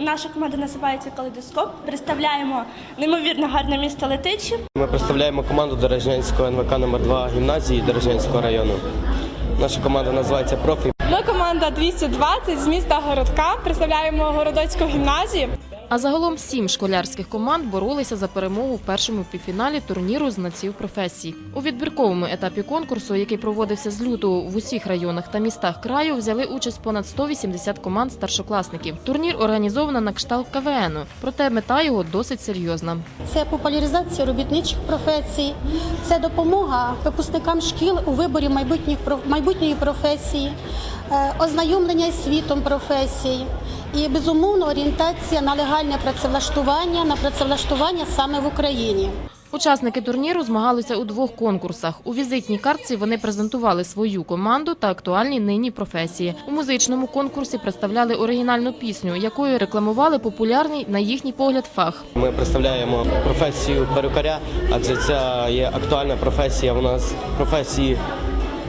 Наша команда називається Калейдоскоп. Представляємо неймовірно гарне місто Летичі. Ми представляємо команду Дорожнянського НВК номер 2 гімназії Дорожнянського району. Наша команда називається Профі. Ми команда 220 з міста Городка. Представляємо Городоцьку гімназію. А загалом сім школярських команд боролися за перемогу в першому півфіналі турніру знавців професій. У відбірковому етапі конкурсу, який проводився з лютого в усіх районах та містах краю, взяли участь понад 180 команд старшокласників. Турнір організовано на кшталт КВН, проте мета його досить серйозна. Це популяризація робітничих професій, це допомога випускникам шкіл у виборі майбутніх майбутньої професії, е, ознайомлення світом професій і безумовно орієнтація на легальне працевлаштування, на працевлаштування саме в Україні. Учасники турніру змагалися у двох конкурсах. У візитній картці вони презентували свою команду та актуальні нині професії. У музичному конкурсі представляли оригінальну пісню, якою рекламували популярний на їхній погляд фах. Ми представляємо професію перукаря, адже ця є актуальна професія. У нас професії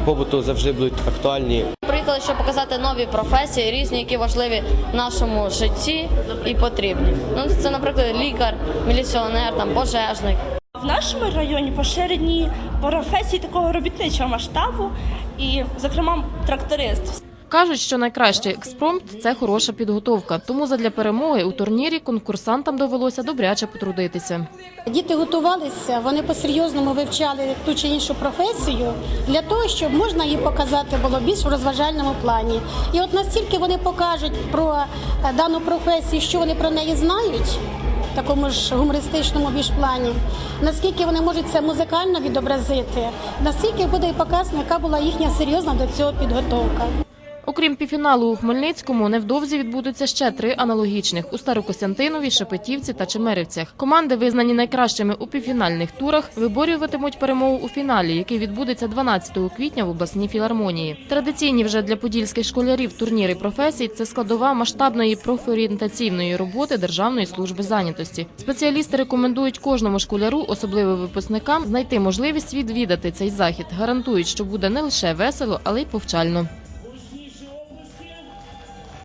побуту завжди будуть актуальні. Приїхали, щоб показати нові професії, різні, які важливі в нашому житті і потрібні. Ну, це, наприклад, лікар, міліціонер, там пожежник. В нашому районі поширені професії такого робітничого масштабу, і, зокрема, тракторист. Кажуть, що найкращий експромт це хороша підготовка. Тому задля перемоги у турнірі конкурсантам довелося добряче потрудитися. Діти готувалися, вони по-серйозному вивчали ту чи іншу професію для того, щоб можна її показати було більш в розважальному плані. І от настільки вони покажуть про е, дану професію, що вони про неї знають. в Такому ж гумористичному більш плані, наскільки вони можуть це музикально відобразити, настільки буде і показано, яка була їхня серйозна до цього підготовка. Окрім півфіналу у Хмельницькому, невдовзі відбудуться ще три аналогічних у Старокостянтинові, Шепетівці та Чемерівцях. Команди, визнані найкращими у півфінальних турах, виборюватимуть перемогу у фіналі, який відбудеться 12 квітня в обласній філармонії. Традиційні вже для подільських школярів турніри професій це складова масштабної профорієнтаційної роботи Державної служби зайнятості. Спеціалісти рекомендують кожному школяру, особливо випускникам, знайти можливість відвідати цей захід. Гарантують, що буде не лише весело, але й повчально.